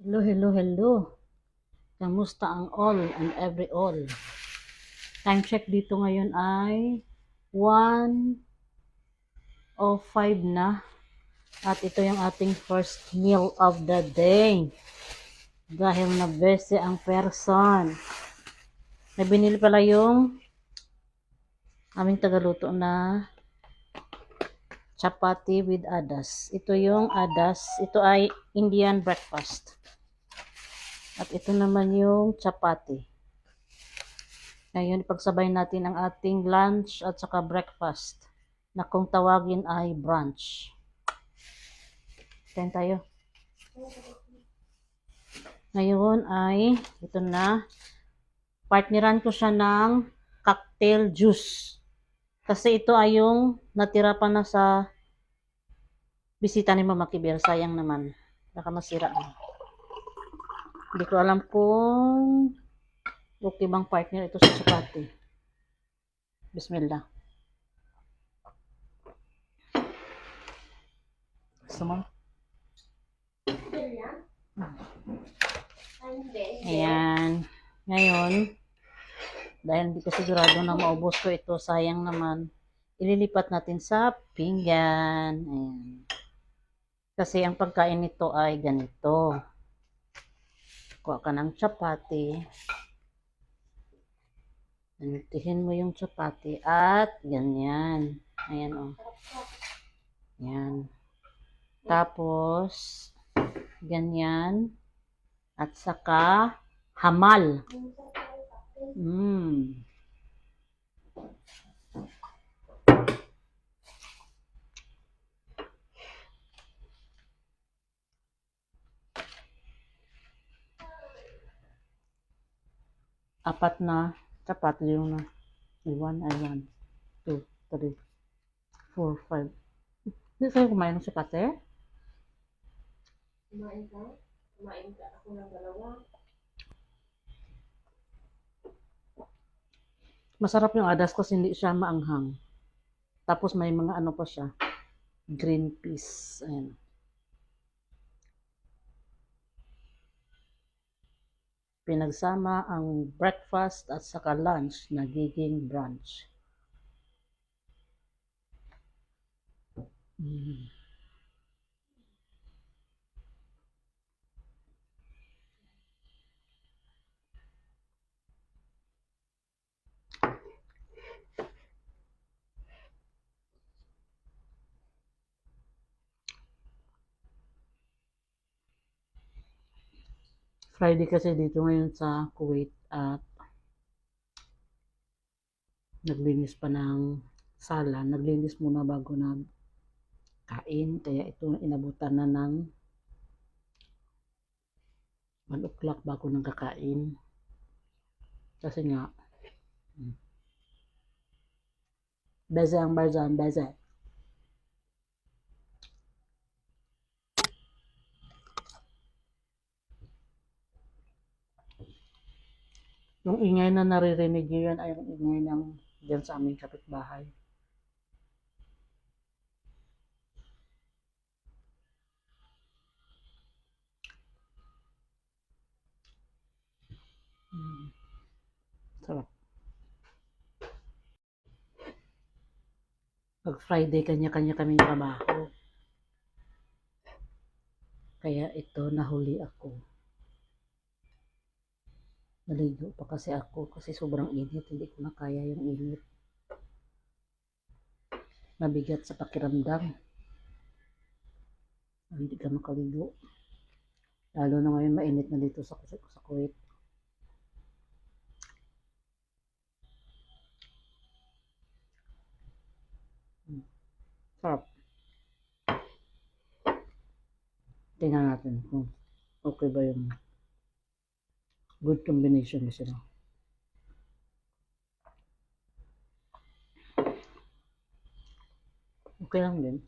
Hello, hello, hello. Kamusta ang all and every all? Time check dito ngayon ay 1.05 na. At ito yung ating first meal of the day. Dahil na bese ang person. May binili pala yung aming tagaluto na chapati with adas. Ito yung adas. Ito ay Indian breakfast. At ito naman yung chapati. Ngayon, ipagsabay natin ang ating lunch at saka breakfast na kung tawagin ay brunch. Kain tayo. Ngayon ay, ito na, partneran ko siya ng cocktail juice. Kasi ito ay yung natira pa na sa bisita ni Mama Kibir. Sayang naman. Baka masira na. Hindi ko alam kung okay bang partner ito sa chapati. Bismillah. Gusto mo? Ayan. Ngayon, dahil hindi ko sigurado na maubos ko ito, sayang naman, ililipat natin sa pinggan. Ayan. Kasi ang pagkain nito ay ganito. Kuha ka ng chapati. Ganitihin mo yung chapati at ganyan. Ayan o. Oh. Yan. Tapos, ganyan. At saka, hamal. Mm. Apat na tapat yung na. One ay one. Two, three, four, five. Hindi kayo kumain ng chapati? Kumain ka? Kumain ka ako ng dalawa. Masarap yung adas kasi hindi siya maanghang. Tapos may mga ano pa siya. Green peas. Ayan. Pinagsama ang breakfast at saka lunch nagiging brunch. Mm. Friday kasi dito ngayon sa Kuwait at naglinis pa ng sala. Naglinis muna bago na kain. Kaya ito inabutan na ng 1 o'clock bago nang kakain. Kasi nga, hmm. beze ang Yung ingay na naririnig nyo yan ay yung ingay ng dyan sa aming kapitbahay. Mm. Sarap. Pag Friday, kanya-kanya kaming trabaho. Kaya ito, nahuli ako. Naligo pa kasi ako kasi sobrang init. Hindi ko na kaya yung init. Mabigat sa pakiramdam. Hindi ka makaligo. Lalo na ngayon mainit na dito sa, sa Kuwait. Sarap. Tingnan natin kung okay ba yung good combination na sila. Okay lang din.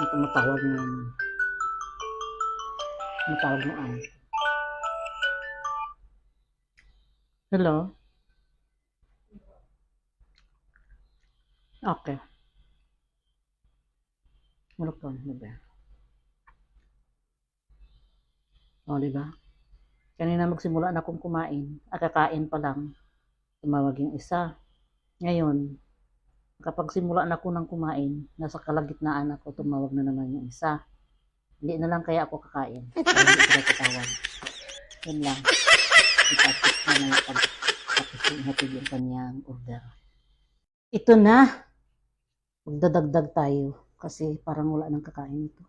Ito matawag na matawag mo ano. Hello? Okay. Ano pa? Ano ba? O, di ba? Kanina magsimula na akong kumain. At kakain pa lang. Tumawag yung isa. Ngayon, kapag simula na ako ng kumain, nasa kalagitnaan ako, tumawag na naman yung isa. Hindi na lang kaya ako kakain. Kaya hindi tatawag. Yun lang. Ipapit na na yung pag tapos yung hatid yung kanyang order. Ito na. Magdadagdag tayo kasi parang wala nang kakain ito.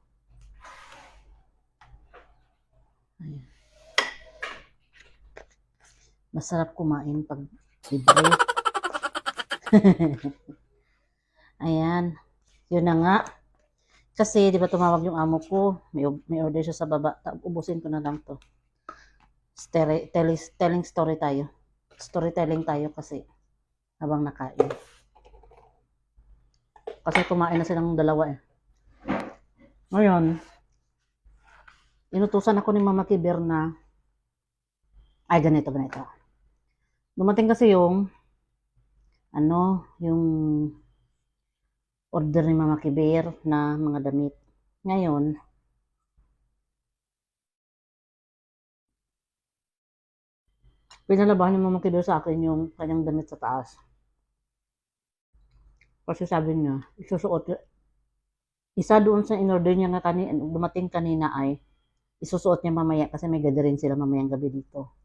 Ayan. Masarap kumain pag libre. Ayan. Yun na nga. Kasi, di ba tumawag yung amo ko, may, may order siya sa baba. Ubusin ko na lang to. Telling, telling story tayo. Storytelling tayo kasi habang nakain. Kasi kumain na silang dalawa eh. Ngayon, inutusan ako ni Mama Kiber na ay ganito, ganito. Dumating kasi yung ano, yung order ni Mama Kiber na mga damit. Ngayon, pinalabahan ni Mama Kiber sa akin yung kanyang damit sa taas. Kasi sabi niya, isusuot, isa doon sa in-order niya nga kanina, dumating kanina ay, isusuot niya mamaya kasi may gathering sila mamayang gabi dito.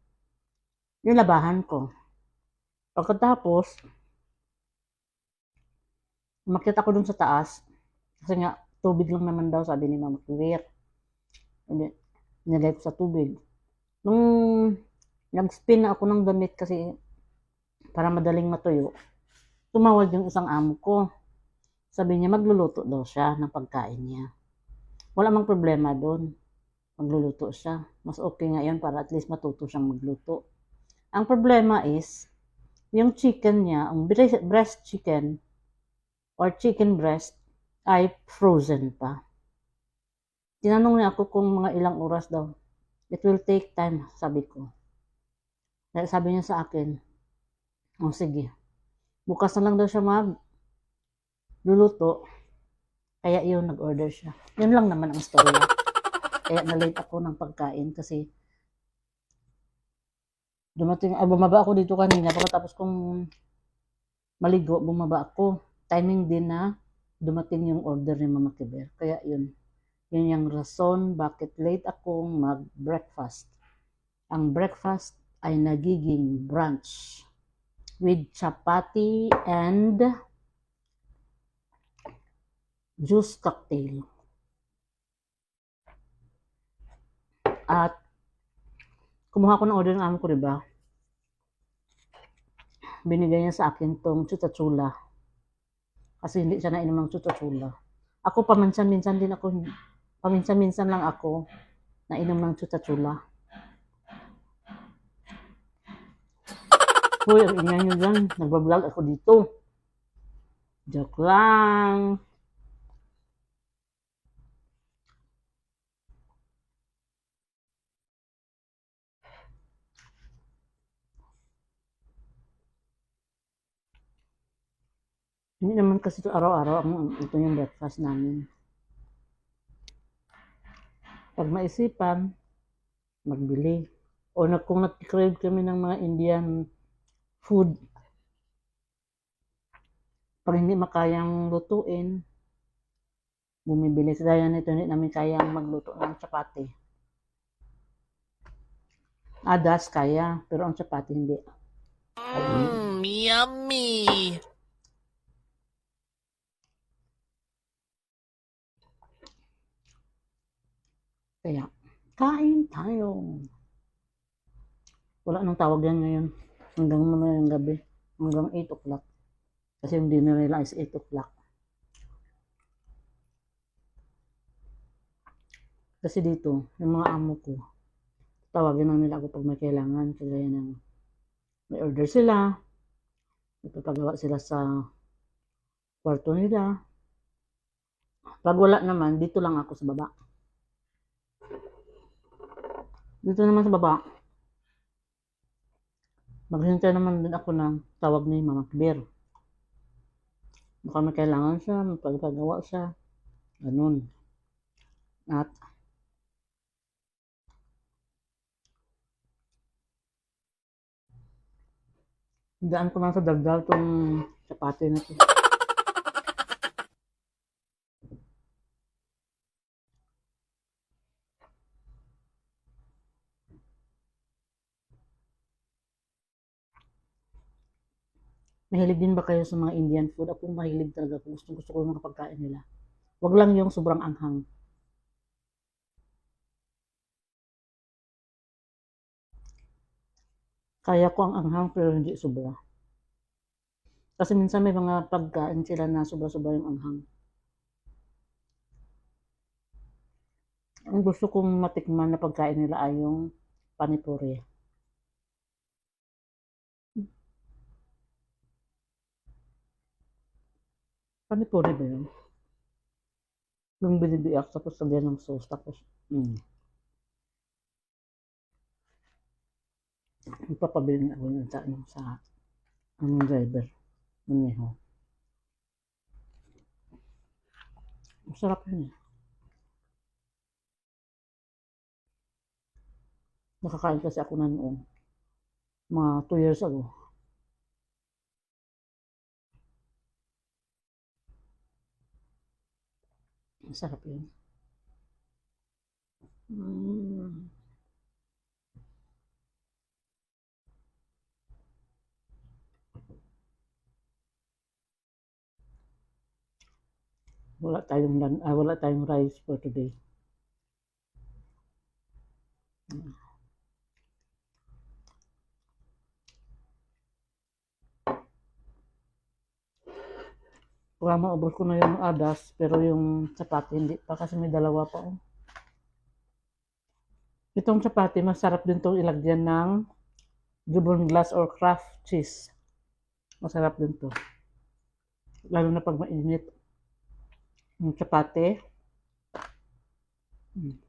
Yung labahan ko. Pagkatapos, umakyat ako dun sa taas, kasi nga, tubig lang naman daw, sabi ni Mama Kiwir. Nilagay ko sa tubig. Nung nag-spin na ako ng damit kasi para madaling matuyo, tumawag yung isang amo ko. Sabi niya, magluluto daw siya ng pagkain niya. Wala mang problema doon. Magluluto siya. Mas okay nga yun para at least matuto siyang magluto. Ang problema is, yung chicken niya, ang bre- breast chicken or chicken breast ay frozen pa. Tinanong niya ako kung mga ilang oras daw. It will take time, sabi ko. Dahil sabi niya sa akin, oh sige, bukas na lang daw siya mag luluto. Kaya yun, nag-order siya. Yun lang naman ang story. Kaya na-late ako ng pagkain kasi dumating, ah, bumaba ako dito kanina. Pagkatapos kong maligo, bumaba ako. Timing din na dumating yung order ni Mama Kiber. Kaya yun, yun yung rason bakit late akong mag-breakfast. Ang breakfast ay nagiging brunch with chapati and juice cocktail. At kumuha ko ng order ng amo ko, diba? Binigay niya sa akin tong chutachula. Kasi hindi siya nainom ng chutachula. Ako paminsan-minsan din ako, paminsan-minsan lang ako nainom ng chutachula. Uy, ang ingay nyo dyan. Nagbablog ako dito. Joke lang. Hindi naman kasi ito araw-araw ito yung breakfast namin. Pag maisipan, magbili. O na, kung nag-crave kami ng mga Indian food, pag hindi makayang lutuin, bumibili. Kaya nito hindi namin kayang magluto ng chapati. Adas kaya, pero ang chapati hindi. Mmm, yummy. Kaya, kain tayo. Wala nang tawag yan ngayon. Hanggang mamayang gabi. Hanggang 8 o'clock. Kasi yung dinner nila is 8 o'clock. Kasi dito, yung mga amo ko, tawagin lang nila ako pag may kailangan. Kagaya ng may order sila, ipapagawa sila sa kwarto nila. Pag wala naman, dito lang ako sa baba. Dito naman sa baba. Maghintay naman din ako ng tawag ni Mama Claire. Baka may kailangan siya, may pagkagawa siya. Ganun. At daan ko lang sa dagdag itong chapati na. Mahilig din ba kayo sa mga Indian food? Ako mahilig talaga. Gusto, gusto ko yung mga pagkain nila. Wag lang yung sobrang anghang. Kaya ko ang anghang pero hindi sobra. Kasi minsan may mga pagkain sila na sobra-sobra yung anghang. Ang gusto kong matikman na pagkain nila ay yung panipuri. Panipuri ba yun? Yung binibiyak tapos lagyan ng sauce tapos mm. Ipapabili na ako yun sa, ano, sa anong driver. Maneho. Masarap yun eh. Nakakain kasi ako na noon. Mga 2 years ago. Masarap yun. Mm. Wala tayong ah, wala tayong rice for today. Wala maubos ko na yung adas, pero yung chapati hindi pa kasi may dalawa pa. Oh. Itong chapati, masarap din itong ilagyan ng jubon glass or craft cheese. Masarap din to. Lalo na pag mainit. Yung chapati. Mm.